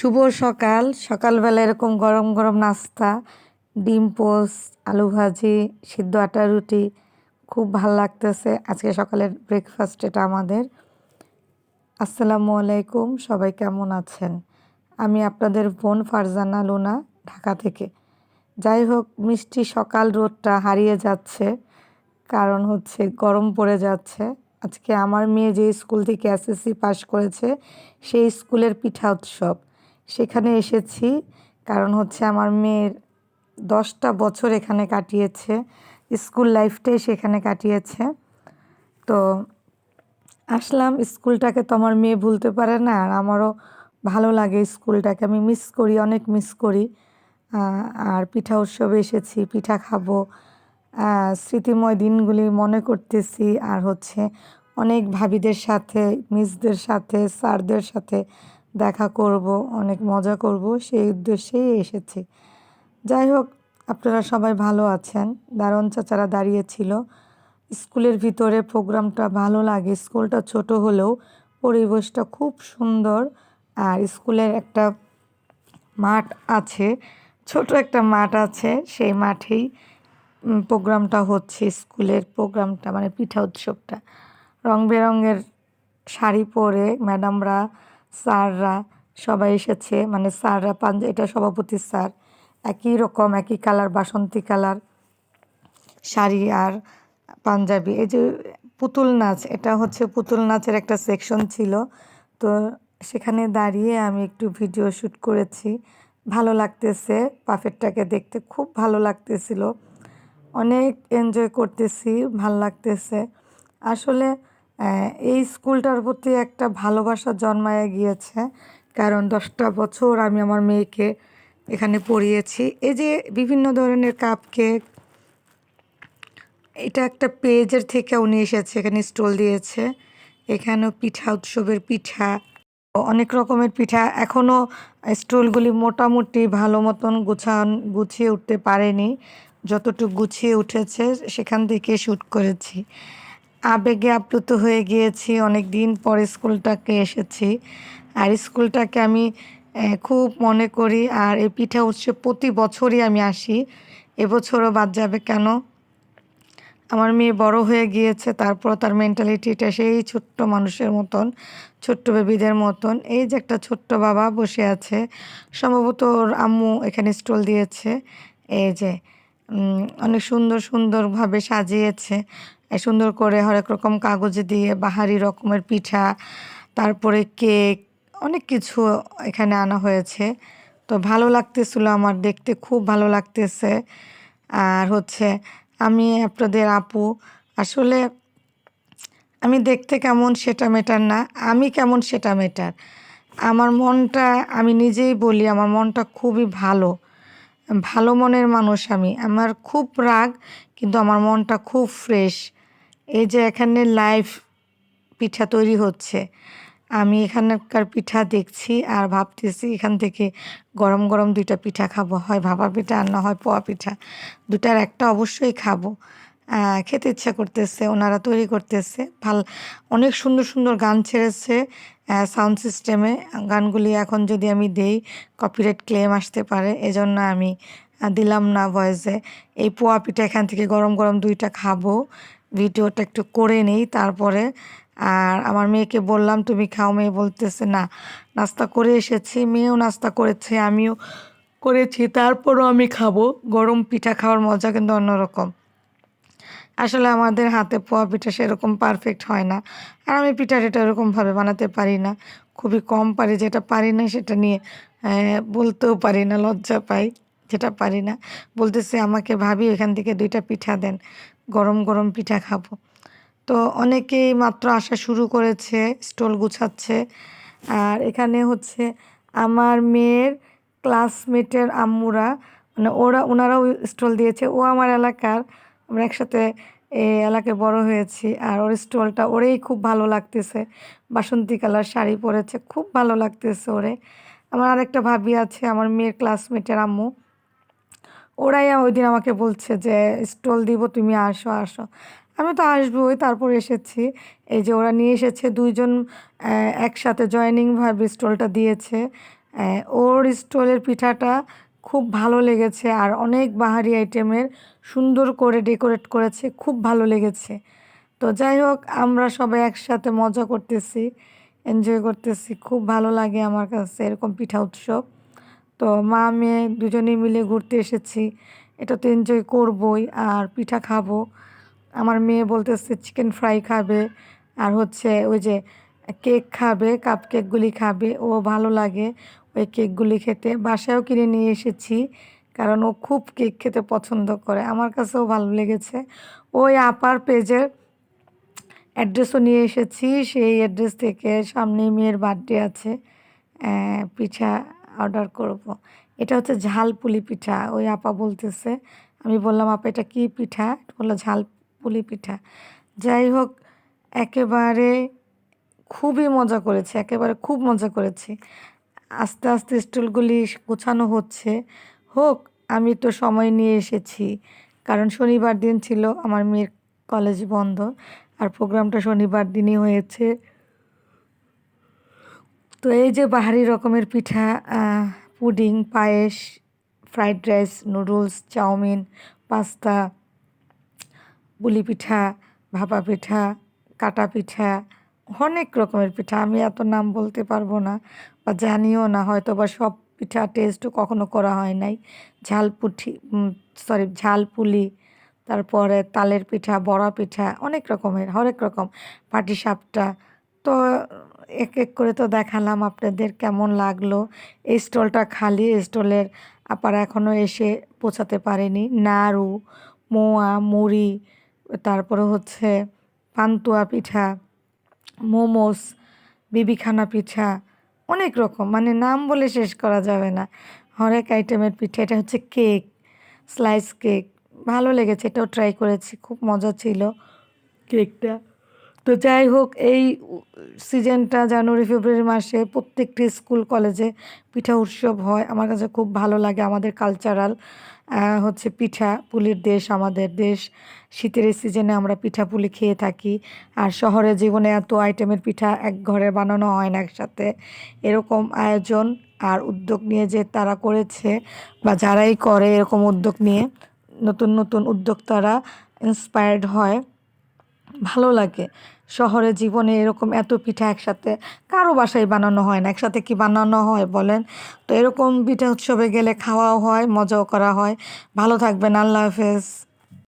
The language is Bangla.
শুভ সকাল। সকালবেলা এরকম গরম গরম নাস্তা, ডিম পোস্ট আলু ভাজি, সিদ্ধ আটা রুটি, খুব ভালো লাগতেছে। আজকে সকালের ব্রেকফাস্ট এটা আমাদের। আসসালামু আলাইকুম, সবাই কেমন আছেন? আমি আপনাদের বোন ফারজানা লুনা, ঢাকা থেকে। যাই হোক, মিষ্টি সকাল রোদটা হারিয়ে যাচ্ছে। কারণ হচ্ছে গরম পড়ে যাচ্ছে। আজকে আমার মেয়ে যে স্কুল থেকে এসএসসি পাশ করেছে, সেই স্কুলের পিঠা উৎসব সেখানে এসেছি। কারণ হচ্ছে আমার মেয়ের দশটা বছর এখানে কাটিয়েছে। স্কুল লাইফটাই সেখানে কাটিয়েছে। তো আসলাম, স্কুলটাকে তো আমার মেয়ে ভুলতে পারে না। আর আমারও ভালো লাগে স্কুলটাকে। আমি মিস করি, অনেক মিস করি। আর পিঠা উৎসবে এসেছি, পিঠা খাব। স্মৃতিময় দিনগুলি মনে করতেছি। আর হচ্ছে অনেক ভাবিদের সাথে মিসদের সাথে স্যারদের সাথে দেখা করব, অনেক মজা করব, সেই উদ্দেশ্যেই এসেছি। যাই হোক, আপনারা সবাই ভালো আছেন। দারুণ চাচারা দাঁড়িয়েছিল স্কুলের ভিতরে প্রোগ্রামটা ভালো লাগে। স্কুলটা ছোট হলেও পরিবেশটা খুব সুন্দর। আর স্কুলের একটা মাঠ আছে, ছোট একটা মাঠ আছে। সেই মাঠেই প্রোগ্রামটা হচ্ছে স্কুলের প্রোগ্রামটা মানে পিঠা উৎসবটা। রং বেরঙের শাড়ি পরে ম্যাডামরা স্যাররা, সবাই এসেছে। মানে স্যাররা পাঞ্জা এটা সভাপতি স্যার। একই রকম, একই কালার, বাসন্তী কালার, শাড়ি আর পাঞ্জাবি। এই যে পুতুল নাচ, এটা হচ্ছে পুতুল নাচের একটা সেকশন ছিল। তো সেখানে দাঁড়িয়ে আমি একটু ভিডিও শ্যুট করেছি। ভালো লাগতেছে পাফেটটাকে দেখতে খুব ভালো লাগতেছিল। অনেক এনজয় করতেছি, ভালো লাগতেছে। আসলে এই স্কুলটার প্রতি একটা ভালোবাসা জন্মায় গিয়েছে, কারণ দশটা বছর আমি আমার মেয়েকে এখানে পড়িয়েছি। এই যে বিভিন্ন ধরনের কাপ কেক এটা একটা পেজের থেকে উনি এসেছে, এখানে স্টল দিয়েছে। এখানেও পিঠা উৎসবের পিঠা, অনেক রকমের পিঠা। এখনও স্টলগুলি মোটামুটি ভালো মতন গুছান, গুছিয়ে উঠতে পারেনি। যতটুকু গুছিয়ে উঠেছে, সেখান থেকে শ্যুট করেছি। আবেগে আপ্লুত হয়ে গিয়েছি। অনেক দিন পরে স্কুলটাকে এসেছি। আর স্কুলটাকে আমি খুব মনে করি। আর এই পিঠা উৎসব প্রতি বছরই আমি আসি। এবছরও বাদ যাবে কেন? আমার মেয়ে বড় হয়ে গিয়েছে তারপর তার মেন্টালিটিটা সেই ছোট্ট মানুষের মতন, ছোট্ট বেবিদের মতন। এই যে একটা ছোট্ট বাবা বসে আছে, সম্ভবত ওর আম্মু এখানে স্টল দিয়েছে। এই যে অনেক সুন্দর সুন্দরভাবে সাজিয়েছে। সুন্দর করে হরেক রকম কাগজে দিয়ে বাহারি রকমের পিঠা, তারপরে কেক, অনেক কিছু এখানে আনা হয়েছে। তো ভালো লাগতেছিল আমার দেখতে, খুব ভালো লাগতেছে। আর হচ্ছে আমি, আপনাদের আপু, আসলে আমি দেখতে কেমন সেটা মেটার না, আমি কেমন সেটা মেটার আমার মনটা, আমি নিজেই বলি, আমার মনটা খুবই ভালো। ভালো মনের মানুষ আমি। আমার খুব রাগ, কিন্তু আমার মনটা খুব ফ্রেশ এই যে এখানে লাইভ পিঠা তৈরি হচ্ছে। আমি এখানকার পিঠা দেখছি আর ভাবতেছি এখান থেকে গরম গরম দুইটা পিঠা খাব। হয় ভাপা পিঠা আর না হয় পোয়া পিঠা। দুটার একটা অবশ্যই খাব। খেতে ইচ্ছা করতেছে, ওনারা তৈরি করতেছে। ভালো, অনেক সুন্দর সুন্দর গান ছেড়েছে সাউন্ড সিস্টেমে গানগুলি এখন যদি আমি দেই কপিরাইট ক্লেম আসতে পারে, এজন্য আমি দিলাম না ভয়েসে এই পোয়া পিঠা এখান থেকে গরম গরম দুইটা খাব। ভিডিওটা একটু করে নেই, তারপরে, আর আমার মেয়েকে বললাম, তুমি খাও। মেয়ে বলতেছে, না, নাস্তা করে এসেছি। মেয়েও নাস্তা করেছে, আমিও করেছি, তারপরও আমি খাব। গরম পিঠা খাওয়ার মজা কিন্তু অন্যরকম। আসলে আমাদের হাতে পোয়া পিঠা সেরকম পারফেক্ট হয় না। আর আমি পিঠা টিঠা এরকমভাবে বানাতে পারি না। খুবই কম পারি, যেটা পারি না সেটা নিয়ে বলতেও পারি না, লজ্জা পাই, যেটা পারি না। বলতেছে, আমাকে ভাবি এখান থেকে দুইটা পিঠা দেন, গরম গরম পিঠা খাব। তো অনেকেই মাত্র আসা শুরু করেছে, স্টল গুছাচ্ছে। আর এখানে হচ্ছে আমার মেয়ের ক্লাসমেটের আম্মুরা মানে ওরা, ওনারাও স্টল দিয়েছে। ও আমার এলাকার আমরা একসাথে এই এলাকায় বড় হয়েছি আর ওর স্টলটা ওরেই খুব ভালো লাগতেছে। বাসন্তী কালার শাড়ি পরেছে, খুব ভালো লাগতেছে ওরে। আমার আরেকটা ভাবি আছে, আমার মেয়ের ক্লাসমেটের আম্মু। ওরাই ওই দিন আমাকে বলছে যে, স্টল দিব, তুমি আসো আসো। আমি তো আসবোই, তারপর এসেছি। এই যে ওরা নিয়ে এসেছে, দুইজন একসাথে জয়নিংভাবে স্টলটা দিয়েছে। ওর স্টলের পিঠাটা খুব ভালো লেগেছে আর অনেক বাহারি আইটেমের সুন্দর করে ডেকোরেট করেছে, খুব ভালো লেগেছে। তো যাই হোক, আমরা সবাই একসাথে মজা করতেছি এনজয় করতেছি, খুব ভালো লাগে আমার কাছে এরকম পিঠা উৎসব। তো মা মেয়ে দুজনেই মিলে ঘুরতে এসেছি, এটা তো এনজয় করবই আর পিঠা খাব। আমার মেয়ে বলতেছে চিকেন ফ্রাই খাবে। আর হচ্ছে ওই যে কেক খাবে কাপ কেকগুলি খাবে, ও ভালো লাগে। ওই কেকগুলি খেতে। বাসায়ও কিনে নিয়ে এসেছি, কারণ ও খুব কেক খেতে পছন্দ করে। আমার কাছেও ভালো লেগেছে। ওই আপার পেজের অ্যাড্রেসও নিয়ে এসেছি। সেই অ্যাড্রেস থেকে সামনে মেয়ের বার্থডে আছে। পিঠা অর্ডার করব। এটা হচ্ছে ঝালপুলি পিঠা, ওই আপা বলতেছে। আমি বললাম, আপা, এটা কী পিঠা? বলল, ঝালপুলি পিঠা। যাই হোক, একেবারে খুবই মজা করেছে, একেবারে খুব মজা করেছি। আস্তে আস্তে স্টুলগুলি গোছানো হচ্ছে। হোক, আমি তো সময় নিয়ে এসেছি। কারণ শনিবার দিন ছিল আমার মেয়ের কলেজ বন্ধ, আর প্রোগ্রামটা শনিবার দিনই হয়েছে। তো এই যে বাহারি রকমের pitha pudding, payesh, fried rice, noodles, chowmein, pasta, বুলি পিঠা, ভাপা পিঠা, কাটা পিঠা অনেক রকমের পিঠা, আমি এত নাম বলতে পারব না বা জানিও না হয়তো বা সব পিঠা টেস্টও কখনো করা হয় নাই। ঝালপুঠি সরি ঝালপুলি তারপরে তালের পিঠা, বড়া পিঠা, অনেক রকমের, হরেক রকম পাটিসাপটা তো এক এক করে তো দেখালাম আপনাদের কেমন লাগল। এই স্টলটা খালি স্টলের আপারা এখনও এসে পৌঁছাতে পারেনি। নাড়ু, মোয়া, মুড়ি, তারপরে হচ্ছে পান্তুয়া পিঠা। মোমোস বিবিখানা পিঠা, অনেক রকম। মানে নাম বলে শেষ করা যাবে না। হরেক আইটেমের পিঠা। এটা হচ্ছে কেক, স্লাইস কেক। ভালো লেগেছে। এটাও ট্রাই করেছি। খুব মজা ছিল কেকটা। তো যাই হোক, এই সিজনটা জানুয়ারি, ফেব্রুয়ারি মাসে প্রত্যেকটি স্কুল, কলেজে পিঠা উৎসব হয়। আমার কাছে খুব ভালো লাগে আমাদের কালচারাল হচ্ছে পিঠা পুলির দেশ, আমাদের দেশ। শীতের এই সিজনে আমরা পিঠা পুলি খেয়ে থাকি। আর শহরের জীবনে এত আইটেমের পিঠা এক ঘরে বানানো হয় না একসাথে। এরকম আয়োজন আর উদ্যোগ নিয়ে যে তারা করেছে বা যারাই করে এরকম উদ্যোগ নিয়ে, নতুন নতুন উদ্যোক্তারা ইন্সপায়ার্ড হয়। ভালো লাগে। শহরে জীবনে এরকম এত পিঠা একসাথে কারও বাসায় বানানো হয় না, একসাথে কি বানানো হয় বলেন? তো এরকম পিঠা উৎসবে গেলে খাওয়াও হয়, মজাও করা হয়। ভালো থাকবেন, আল্লাহ হাফেজ।